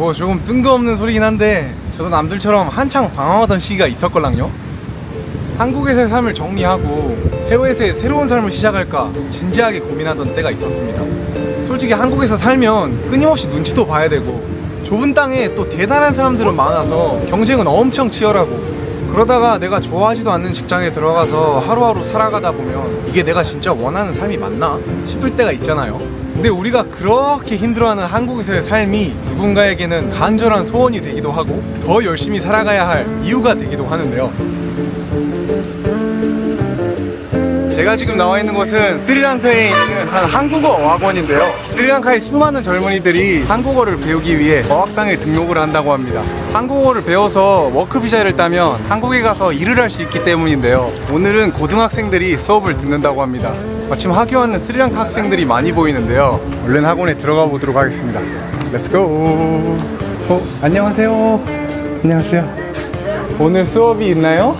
뭐 조금 뜬금없는 소리긴 한데 저도 남들처럼 한창 방황하던 시기가 있었걸랑요 한국에서의 삶을 정리하고 해외에서의 새로운 삶을 시작할까 진지하게 고민하던 때가 있었습니다 솔직히 한국에서 살면 끊임없이 눈치도 봐야 되고 좁은 땅에 또 대단한 사람들은 많아서 경쟁은 엄청 치열하고 그러다가 내가 좋아하지도 않는 직장에 들어가서 하루하루 살아가다 보면 이게 내가 진짜 원하는 삶이 맞나 싶을 때가 있잖아요. 근데 우리가 그렇게 힘들어하는 한국에서의 삶이 누군가에게는 간절한 소원이 되기도 하고 더 열심히 살아가야 할 이유가 되기도 하는데요. 제가 지금 나와 있는 곳은 스리랑카에 있는 한 한국어 어학원인데요. 스리랑카의 수많은 젊은이들이 한국어를 배우기 위해 어학당에 등록을 한다고 합니다. 한국어를 배워서 워크 비자를 따면 한국에 가서 일을 할 수 있기 때문인데요. 오늘은 고등학생들이 수업을 듣는다고 합니다. 마침 학교하는 스리랑카 학생들이 많이 보이는데요. 얼른 학원에 들어가 보도록 하겠습니다. 렛츠고! 어, 안녕하세요. 안녕하세요. 오늘 수업이 있나요?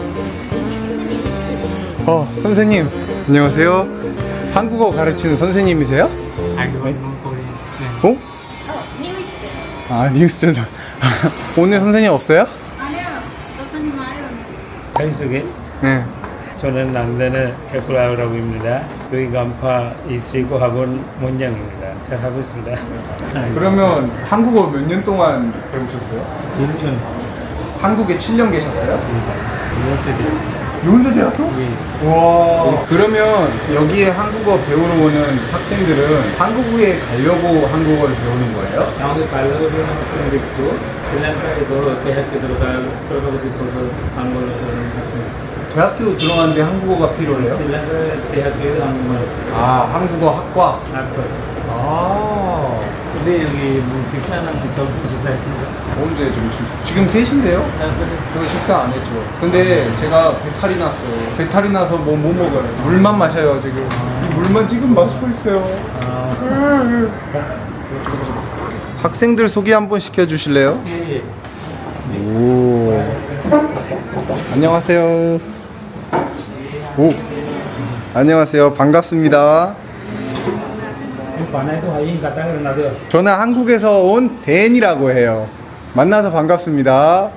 어, 선생님. 안녕하세요. 한국어 가르치는 선생님이세요? 한국어 문법이 어? 아, 뉴스전자. 오늘 선생님 없어요? 저희 속에 네. 저는 남대는 개꿀아우라고 입니다. 여기 간파 이스리고 학원 원장입니다. 잘 하고 있습니다. 그러면 한국어 몇 년 동안 배우셨어요? 질문 한국에 7년 계셨어요? university. 용세대학교? 예. 와. 그러면 여기에 한국어 배우러 오는 학생들은 한국에 가려고 한국어를 배우는 거예요? 여기 발로비는 학생도 있고 스리랑카에서 대학교 들어가 들어가고 싶어서 한국어를 배우는 학생이 있어요. 대학교 들어가는데 한국어가 필요해요? 스리랑카 대학교에도 한국말 있어요. 아, 한국어 학과? 학과 있어요. 아. 근데 여기 뭐 식사는 점심 식사 있습니다. 언제 좀 지금 3시인데요? 저 식사 안 했죠. 근데 제가 배탈이 났어요. 배탈이 나서 뭐 못 먹어요. 물만 마셔요 지금. 이 물만 지금 마시고 있어요. 아, 학생들 소개 한 번 시켜주실래요? 예, 예. 오. 안녕하세요. 오. 안녕하세요. 반갑습니다. 저는 한국에서 온 댄이라고 해요. 만나서 반갑습니다.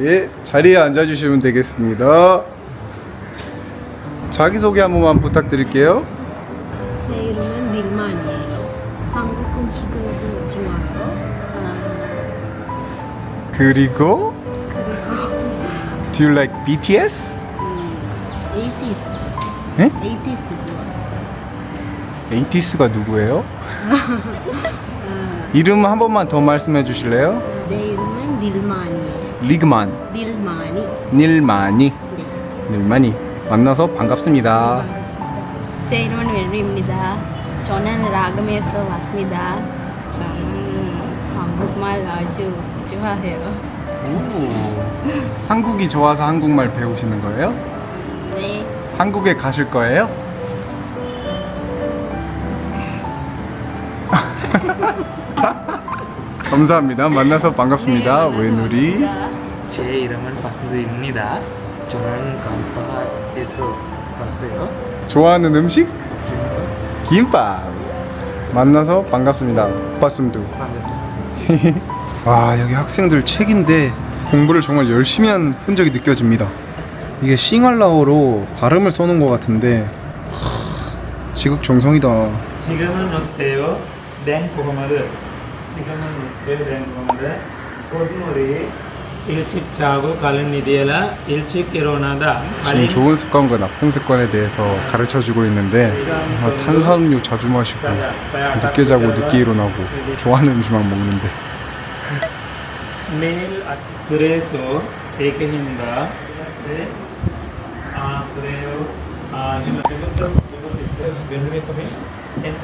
네, 자리에 앉아주시면 되겠습니다. 자기소개 한 번만 부탁드릴게요. 제 이름은 닐만이에요. 한국 음식을 좋아해요. 아, 그리고 Do you like BTS? 음, 80s, 네? 80s 좋아해요. 80s가 누구예요? 아, 이름 한 번만 더 말씀해 주실래요? 내 이름은 닐만이에요. 리그만, 닐만이. 닐마니, 네, 닐마니 만나서 반갑습니다. 반갑습니다. 제 이름은 웰리입니다. 저는 라금에서 왔습니다. 저는 한국말 아주 좋아해요. 한국이 좋아서 한국말 배우시는 거예요? 네, 한국에 가실 거예요? 감사합니다. 만나서 반갑습니다. 네, 외누리. 반갑습니다. 제 이름은 박수입니다. 저는 간파에서 왔어요. 좋아하는 음식? 김밥. 만나서 반갑습니다. 빠슴두. 반갑습니다. 와 여기 학생들 책인데 공부를 정말 열심히 한 흔적이 느껴집니다. 이게 싱알라어로 발음을 써놓은 것 같은데 하, 지극정성이다. 지금은 어때요? 랭 포함하드. 지금은 어때요? 랭 포함하드. 고등어리 일찍 자고 가는 니디엘라 일찍 일어나다. 지금 좋은 습관과 나쁜 습관에 대해서 가르쳐 주고 있는데 아, 탄산음료 자주 마시고 늦게 자고 늦게 일어나고 좋아하는 음식만 먹는데 매일 아- 그래서 얘기합니다. 네. 아 그래요. 아 이거 이거 좀 이거 있어요. 왼쪽에 커피. 엔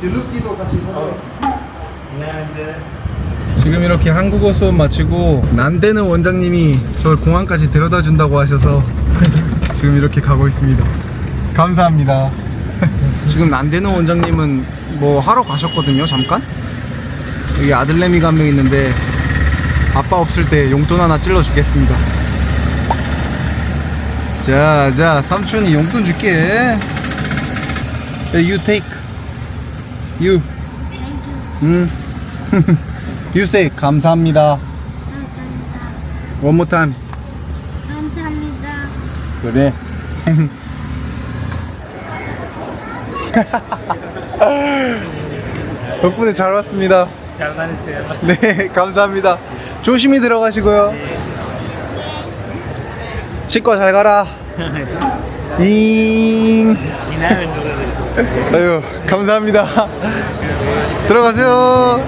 딜루시도 같이 어. 네, 이제 지금 이렇게 한국어 수업 마치고 난데는 원장님이 저를 공항까지 데려다 준다고 하셔서 지금 이렇게 가고 있습니다. 감사합니다. 지금 난데는 원장님은 뭐 하러 가셨거든요, 잠깐? 여기 아들내미가 한 명 있는데 아빠 없을 때 용돈 하나 찔러 주겠습니다. 자, 자, 삼촌이 용돈 줄게. You take. You. 음. you say 감사합니다. One more time. 감사합니다. 그래. 덕분에 잘 왔습니다. 잘 다니세요. 네, 감사합니다. 조심히 들어가시고요. 치과 잘 가라. 잉. 이나면 아유, 감사합니다. 들어가세요.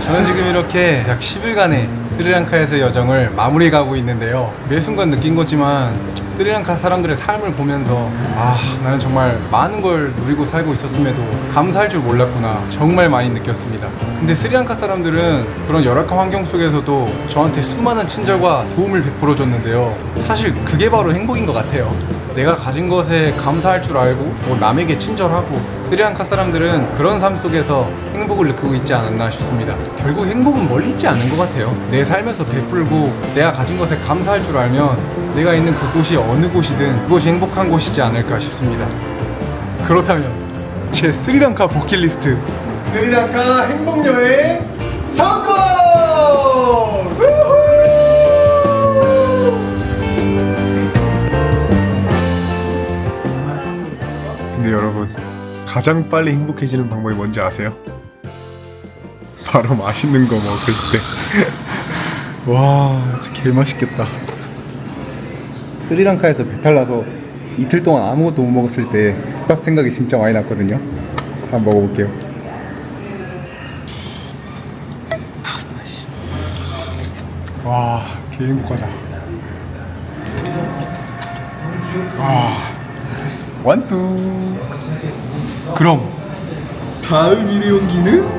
저는 지금 이렇게 약 10일간의 스리랑카에서의 여정을 마무리 가고 있는데요. 매 순간 느낀 거지만 스리랑카 사람들의 삶을 보면서 아, 나는 정말 많은 걸 누리고 살고 있었음에도 감사할 줄 몰랐구나. 정말 많이 느꼈습니다. 근데 스리랑카 사람들은 그런 열악한 환경 속에서도 저한테 수많은 친절과 도움을 베풀어 줬는데요. 사실 그게 바로 행복인 것 같아요. 내가 가진 것에 감사할 줄 알고 뭐 남에게 친절하고 스리랑카 사람들은 그런 삶 속에서 행복을 느끼고 있지 않았나 싶습니다. 결국 행복은 멀리 있지 않은 것 같아요. 내 삶에서 베풀고 내가 가진 것에 감사할 줄 알면 내가 있는 그곳이 어느 곳이든 그곳이 행복한 곳이지 않을까 싶습니다. 그렇다면 제 스리랑카 버킷리스트 스리랑카 행복 여행 성공! 가장 빨리 행복해지는 방법이 뭔지 아세요? 바로 맛있는 거 먹을 때. 와, 개 맛있겠다. 스리랑카에서 배탈 나서 이틀 동안 아무것도 못 먹었을 때 국밥 생각이 진짜 많이 났거든요. 한번 먹어볼게요. 와, 개 행복하다. 와, 완투. 그럼. 다음 일의 용기는